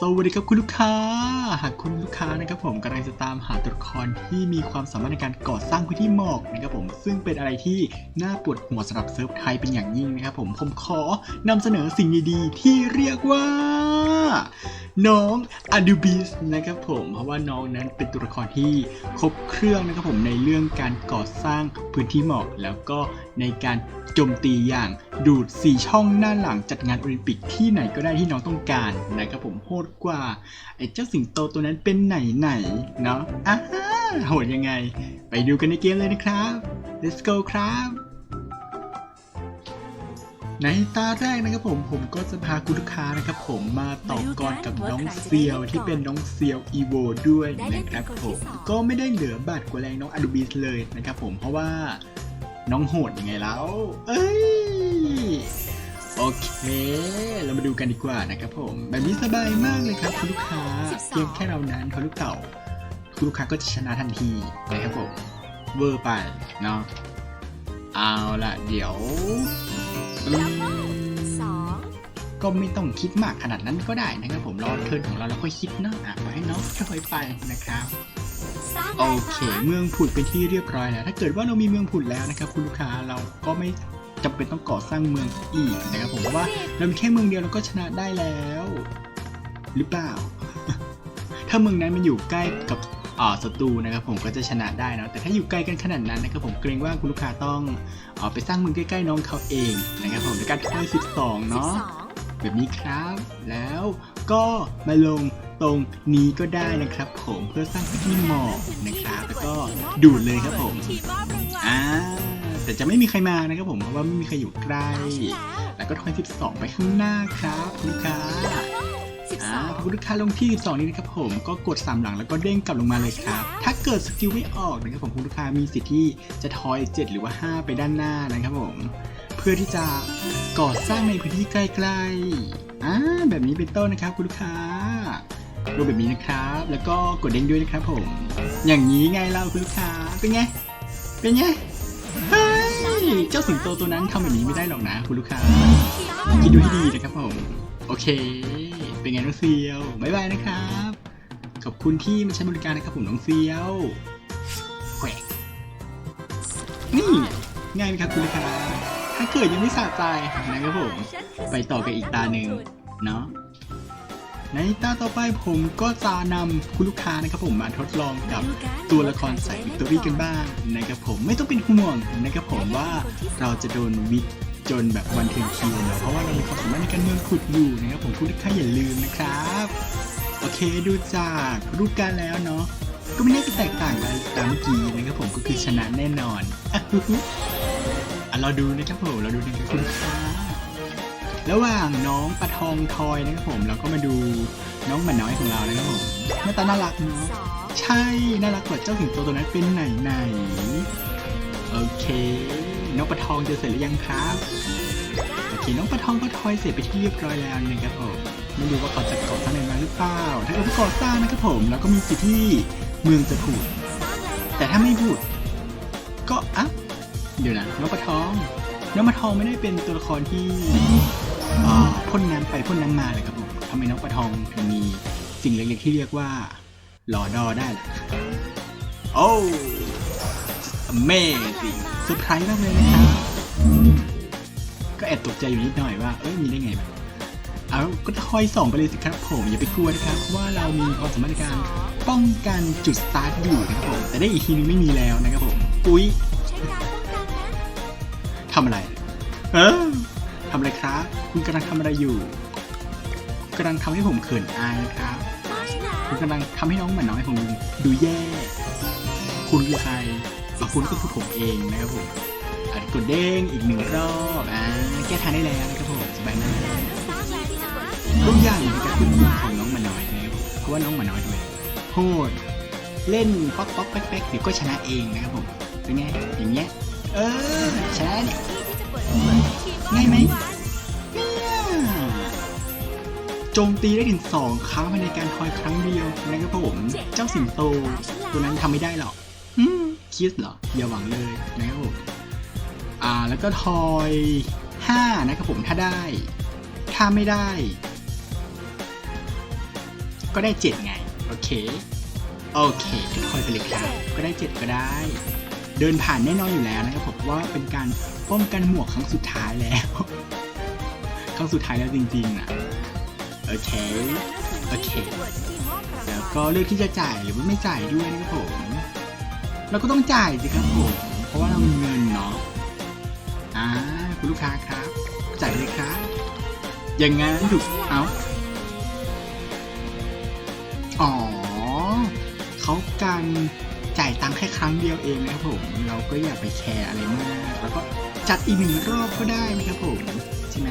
สวัสดีครับคุณลูกค้า หากคุณลูกค้านะครับผมกำลังจะตามหาตัวละครที่มีความสามารถในการก่อสร้างพื้นที่หมอกนะครับผมซึ่งเป็นอะไรที่น่าปวดหัวสำหรับเซิร์ฟไทยเป็นอย่างยิ่งนะครับผมผมขอนำเสนอสิ่งดีๆที่เรียกว่า น้องอ d ูบิสนะครับผมเพราะว่าน้องนั้นเป็นตัวละครที่ครบเครื่องนะครับผมในเรื่องการก่อสร้างพื้นที่หมอกแล้วก็ในการโจมตีอย่างดูด 4 ช่องหน้าหลังจัดงานโอลิมปิกที่ไหนก็ได้ที่น้องต้องการนะครับผมโหดกว่าไอ้เจ้าสิงโตตัวนั้นเป็นไหนไหนเนาะอ่าฮะโหดยังไง ไปดูกันในเกมเลยนะครับ let's go ครับ ในตาแรกนะครับผมผมก็จะพาคุณลูกค้านะครับผมมาต่อกรกับน้องเซียวที่เป็นน้องเซียวอีโวด้วยนะครับผมก็ไม่ได้เหลือบาดกว่าแรงน้องอดูบิสเลยนะครับผมเพราะว่าน้องโหดยังไงแล้ว เอ้ยโอเค เรามาดูกันดีกว่านะครับผม แบบนี้สบายมากเลยครับคุณลูกค้าเพียงแค่เรานั้นเขาลูกเต่าคุณลูกค้าก็จะชนะทันทีนะครับผมเวอร์ไปเนาะเอาละเดี๋ยวอืม สองก็ไม่ต้องคิดมากขนาดนั้นก็ได้นะครับผมรอเทิร์นของเราแล้วค่อยคิดเนาะอะขอให้น้องค่อยๆไปนะครับ สร้างโอแล้วเคค่ะเมืองผุดเป็นที่เรียบร้อยแล้ว ถ้าเกิดว่าเรามีเมืองผุดแล้วนะครับคุณลูกค้าเราก็ไม่จำเป็นต้องก่อสร้างเมืองอีกนะครับผมเพราะว่าเรามีแค่เมืองเดียวเราก็ชนะได้แล้ว หรือเปล่า ถ้าเมืองนั้นมันอยู่ใกล้กับอ่า ศัตรูนะครับผมก็จะชนะได้นะแต่ถ้าอยู่ไกลกันขนาดนั้นนะครับผมเกรงว่าคุณลูกค้าต้องเออไปสร้างเมืองใกล้ๆน้องเขาเองนะครับผมในการทอย12สิบเนาะสองแบบนี้ครับ แล้วก็มาลงตรงนี้ก็ได้นะครับผมเพื่อสร้างพื้นที่หมอกนะครับแล้วก็ดูดเลยครับผมทีมมอบรางวัลอ่าแต่จะไม่มีใครมานะครับผมเพราะว่าไม่มีใครอยู่ใกล้ แล้วแล้วก็ทอย12 ไปข้างหน้าครับคุณลูกค้าสิบส อ่าคุณลูกค้าลงที่12นี้นะครับผมก็กด3หลังแล้วก็เด้งกลับลงมาเลยครับ ถ้าเกิดสกิลไม่ออกนะครับผมคุณลูกค้ามีสิทธิ์ที่จะทอย 7 หรือว่า 5 ไปด้านหน้านะครับผม เพื่อที่จะก่อสร้างในพื้นที่ใกล้ๆอ่าแบบนี้เป็นต้นนะครับคุณลูกค้าดูปแบบนี้นะครับ แล้วก็กดเด้งด้วยนะครับผม อย่างนี้ไงเราคุณลูกค้าเป็นไงเป็นไงเฮ้ยเจ้าสิงโตตัวนั้นทำแบบนี้ไม่ได้หรอกนะคุณลูกค้าคิดดูให้ดีนะครับผม โอเค เป็นไงน้องเซียวบ๊ายบายนะครับ ขอบคุณที่มาใช้บริการนะครับผมน้องเซียวแขวกนี่ง่ายไหมครับคุณลูกค้าถ้าเกิดยังไม่สะใจนะครับผม ไปต่อกันอีกตาหนึ่งเนาะในตาต่อไปผมก็จะนำคุณลูกค้านะครับผมมาทดลองกับตัวละครสายวิกตอรี่กันบ้างนะครับผมไม่ต้องเป็นห่วงนะครับผมว่าเราจะโดนวิก จนแบบวันถึงคิวเนอะเพราะว่าเรามีความสามารถในการเมืองขุดอยู่นะครับผมคุณลูกค้าอย่าลืมนะครับ โอเคดูจากรูปการแล้วเนาะก็ไม่น่าจะแตกต่างกันตามเมื่อกี้นะครับผมก็คือชนะแน่นอนอะฮึฮึอะเราดูนะครับผมเราดูนะครับคุณค้าระหว่างน้องปะทองทอยนะครับผมแล้วก็มาดูน้องหมาน้อยของเรานะครับผมหน้าตาน่ารักเนาะใช่น่ารักกว่าเจ้าสิงโตตัวนั้นเป็นไหนไหนโอเค น้องปะทองจะเสร็จหรือยังครับโอเคน้องปะทองก็ทอยเสร็จไปที่เรียบร้อยแล้วนะครับผมไม่รู้ว่าเขาจะก่อสร้างอะไรมาหรือเปล่า ถ้าเกิดว่าก่อสร้างนะครับผมแล้วก็มีสิทธิ์ที่เมืองจะผุดแล้วแต่ถ้าไม่พูด ก็อะเดี๋ยวนะน้องปะทองน้องปะทองไม่ได้เป็นตัวละครที่อ่าพ่นน้ำไปพ่นน้ำมาเลยครับผมทำไมน้องปะทองถึงมีสิ่งเล็กๆที่เรียกว่าหลอดอได้ล่ะ โอ้ Amazing เซอร์ไพรส์มากเลยนะครับ ก็แอบตกใจอยู่นิดหน่อยว่า เอ้ย มีได้ไงแบบเอาก็ทอยสองไปเลยสิครับผม อย่าไปกลัวนะครับ ว่าเรามีความสามารถในการป้องกันจุดสตาร์ทอยู่นะครับผม แต่ได้อีกทีนึงไม่มีแล้วนะครับผม อุ๊ยใช้การป้องกันนะทำอะไร เออทำอะไรครับ คุณกำลังทำอะไรอยู่กำลังทำให้ผมเขินอายนะครับมาแล้วคุณกำลังทำให้น้องหมาน้อยของลุงดูแย่ คุณคือใคร อะคุณก็คือผมเองนะครับผมอะกดเด้งอีกหนึ่งรอบอ่าแก้ทางได้แล้วนะครับผมสบายมากสร้างแล้วนะทุกอย่างอยู่ในการควบคุมของน้องมาน้อยนะครับเพราะว่าน้องมาน้อยด้วยโหดเล่นป๊อกป๊อกแป๊กแป๊กเดี๋ยวก็ชนะเองนะครับผมเป็นไงอย่างเงี้ยเออชนะเนี่ยที่จะเปิดง่ายไหมเนี่ยโจมตีได้ถึงสองครั้งภายในการทอยครั้งเดียวนะครับผม เจ้าสิงโต ตัวนั้นทำไม่ได้หรอก คิดเหรอ อย่าหวังเลยนะครับผมอ่าแล้วก็ทอยห้านะครับผมถ้าได้ ถ้าไม่ได้ ก็ได้ 7 ไง โอเค โอเคทอยไปเลยครับ ก็ได้ 7 ก็ได้ เดินผ่านแน่นอนอยู่แล้วนะครับผมว่าเป็นการป้องกันหมวกครั้งสุดท้ายแล้ว ครั้งสุดท้ายแล้วจริงๆนะโอเค โอเค แล้วก็เลือกที่จะจ่ายหรือไม่จ่ายด้วยนะครับผม เราก็ต้องจ่ายสิครับผมเพราะว่าเรามีเงินเนาะอ่าคุณลูกค้าครับ จ่ายเลยครับอย่างงั้นถูกเอาอ๋อเขาการจ่ายตังค์แค่ครั้งเดียวเองนะครับผม เราก็อย่าไปแคร์อะไรมาก แล้วก็จัดอีกหนึ่งรอบก็ได้นะครับผม ใช่ไหม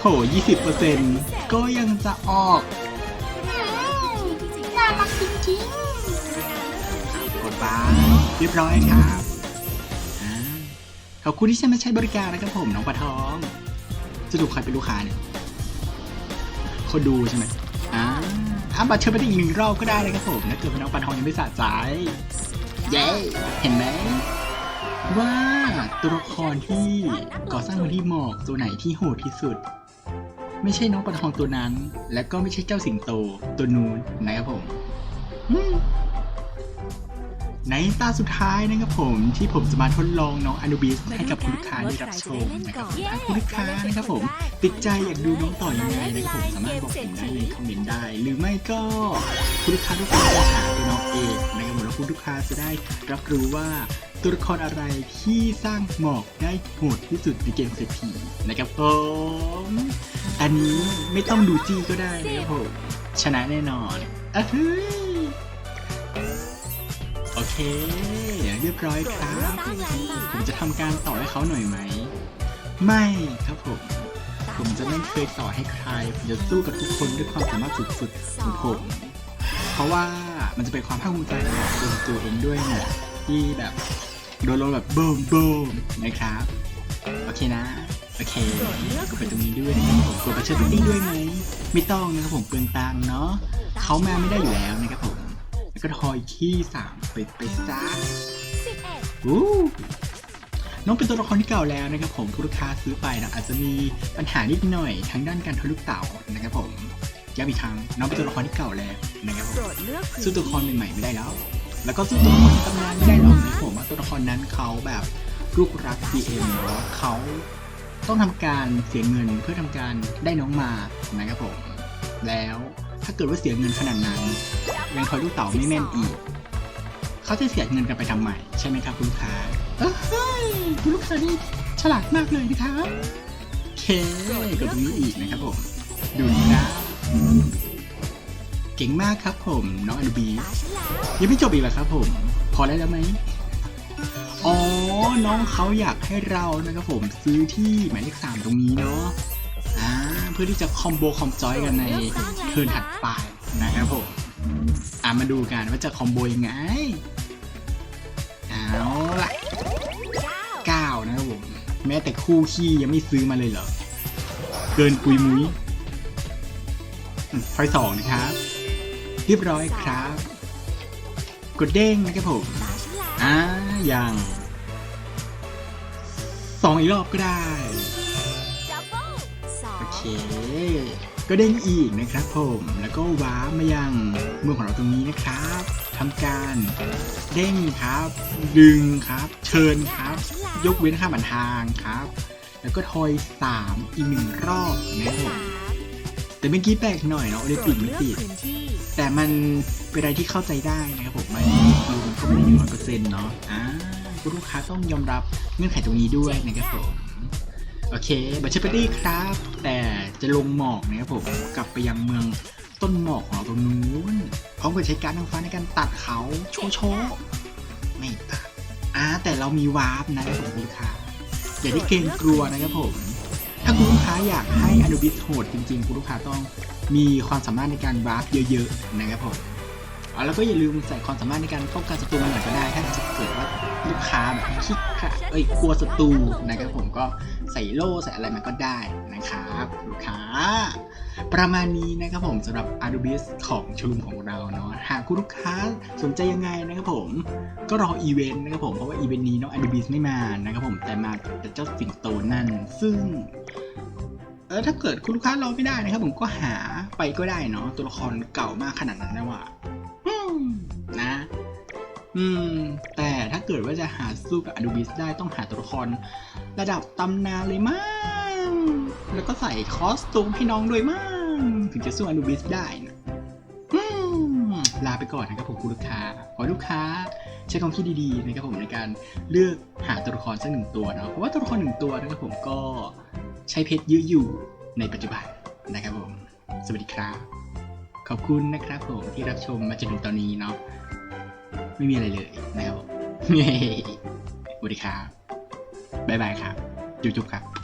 โหยี่สิบเปอร์เซ็นก็ยังจะออกน่ารักจริง ดบ้าเรียบร้อยครับขอบคุณที่ใช้มาใช้บริการนะครับผมน้องปลาทองสรุปใครเป็นลูกค้าเนี่ยคนดูใช่ไหมอ่าอะบัตรเชิญไปได้อีกหนึ่งรอบก็ได้เลยครับผมถ้าเกิดว่าน้องปลาทองยังไม่สะใจเย้เห็นไหมว่าตัวละครที่ก่อสร้างพื้นที่หมอกตัวไหนที่โหดที่สุด ไม่ใช่น้องปลาทองตัวนั้น และก็ไม่ใช่เจ้าสิงโตตัวนู้นนะครับผม ในตาสุดท้ายนะครับผมที่ผมจะมาทดลองน้องอนุบิสให้กับคุณลูกค้าได้รับชมนะครับถ้าคุณลูกค้านะครับผมติดใจอยากดูน้องต่อยังไงนะครับผมสามารถบอกผมได้ในคอมเมนต์ได้ หรือไม่ก็คุณลูกค้าทุกคนจะหาตัวน้องเองนะครับผมแล้วคุณลูกค้าจะได้รับรู้ว่าตัวละครอะไรที่สร้างหมอกได้โหดที่สุดในเกมเศรษฐีนะครับผมอันนี้ไม่ต้องดูจี้ก็ได้นะครับผมชนะแน่นอนอะเฮ้ยโอ เคเรียบร้อยครับ ผมจะทำการต่อให้เขาหน่อยไหม ไม่ครับผม ผมจะไม่เคยต่อให้ใคร ผมจะสู้กับทุกคนด้วยความสามารถสุดๆของผม เพราะว่ามันจะเป็นความภาคภูมิใจของตัวเองด้วยเนะที่แบบโดนลงแบบบิ่มบิ่มนะครับ โอเคนะ โอเคก็ไปตรงนี้ด้วยนะครับผมกดประเชิญตี้ด้วยไหม ไม่ต้องนะครับผมเปลืองตังเนาะเขามาไม่ได้อยู่แล้วนะครับผม แล้วก็ทอยที่สามไปไปซะสิบเอ็ดอู้น้องเป็นตัวละครที่เก่าแล้วนะครับผมคุณลูกค้าซื้อไปนะอาจจะมีปัญหานิดหน่อยทางด้านการทะลุเต่านะครับผมย้ำอีกครั้งน้องเป็นตัวละครที่เก่าแล้วนะครับผมโปรดเลือกพื้นสู้ตัวละครใหม่ๆไม่ได้แล้ว แล้วก็สู้ตัวละครในตำนานไม่ได้หรอกนะครับผมว่าตัวละครนั้นเขาแบบลูกรัก DM เนาะเขาต้องทำการเสียเงินเพื่อทำการได้น้องมานะครับผมแล้วถ้าเกิดว่าเสียเงินขนาดนั้น ยังคอยลูกเต๋าไม่แม่นอีก เขาจะเสียเงินกันไปทำไมใช่ไหมครับคุณลูกค้าเอ้ยคุณลูกค้านี่ฉลาดมากเลยนะครับเคกดตรงนี้อีกนะครับผม ดูนะ เก่งมากครับผมน้องอนุบีตาฉันแล้วยังไม่จบอีกเหรอครับผม พอได้แล้วไหมอ๋อ น้องเขาอยากให้เรานะครับผมซื้อที่หมายเลขสามตรงนี้เนาะอ่าเพื่อที่จะคอมโบคอมจอยกันในเทิร์นถัดไปนะครับผม อ่ามาดูกันว่าจะคอมโบยังไง เอาล่ะเก้าเก้านะครับผม แม้แต่คู่ขี้ยังไม่ซื้อมาเลยเหรอ เกินปุยมุ้ยอืมไฟสองนะครับ เรียบร้อยครับ กดเด้งนะครับผมตาฉันแล้วอ่าอย่างสองอีกรอบก็ได้ดับเบิลสองโอเค ก็เด้งอีกนะครับผมแล้วก็ว้ามายังเมืองของเราตรงนี้นะครับทำการเด้งครับ ดึงครับ เชิญครับ ยกเว้นค่าบันทางครับ แล้วก็ทอยสามอีกหนึ่งรอบนะครับแต่เมื่อกี้แปลกหน่อยเนาะโอลิมโปรปิดกไม่ติดแต่มันเป็นอะไรที่เข้าใจได้นะครับผมมันดูมันก็ไม่ได้ร้อยเปอร์เซ็นต์เนาะอ่าลูกค้าต้องยอมรับเงื่อนไขตรงนี้ด้วยนะครับผม โอเคบัตเชอร์เปตี้ครับ แต่จะลงหมอกนะครับผมกลับไปยังเมืองต้นหมอกของเราตรงนู้นพร้อมกับใช้การทางฟ้าในการตัดเขาโชว์โชว์ไม่ตัดอ่าแต่เรามีวาร์ปนะครับผมคุณลูกค้าอย่าได้เกรงกลัวนะครับผม ถ้าคุณลูกค้าอยากให้อนุบิสโหดจริงๆ คุณลูกค้าต้องมีความสามารถในการวาร์ปเยอะๆนะครับผม แล้วก็อย่าลืมใส่ความสามารถในการป้องกันศัตรูมาหน่อยก็ได้ ถ้าจะเกิดว่าลูกค้าแบบคิดค่ะเอ้ยกลัวศัตรูนะครับผมก็ใส่โล่ใส่อะไรมันก็ได้นะครับลูกค้า ประมาณนี้นะครับผมสำหรับ a d o b i s ของชลุมของเราเนาะหากคุณลูกค้าสนใจยังไงนะครับผมก็รออีเวนต์นะครับผมเพราะว่าอีเวนต์นี้น้อง a d o b i s ไม่มานะครับผมแต่มาแต่เจ้าสิงโตนั่นซึ่งเออถ้าเกิดคุณลูกค้ารอไม่ได้นะครับผมก็หาไปก็ได้เนาะตัวละครเก่ามากขนาดนั้นนะว่า อืม แต่ถ้าเกิดว่าจะหาสู้กับอ n ูบิสได้ต้องหาตัวละครระดับตำนานเลยมั้ง แล้วก็ใส่คอสตูมให้น้องด้วยมั้ง ถึงจะสู้อ n ูบิสได้นะลาไปก่อนนะครับผมคุณลูกค้า ขอลูกค้าใช้ความคิดดีๆนะครับผมในการเลือกหาตัวละครสักหนึ่งตัวเนาะเพราะว่าตัวละครหนึ่งตัวนะครับผมก็ใช้เพชรเยอะอยู่ในปัจจุบันนะครับผม สวัสดีครับ ขอบคุณนะครับผมที่รับชมมาจนถึงตอนนี้เนาะ ไม่มีอะไรเลยนะครับผมสวัสดีครับบ๊ายบายครับจุ๊บๆครับ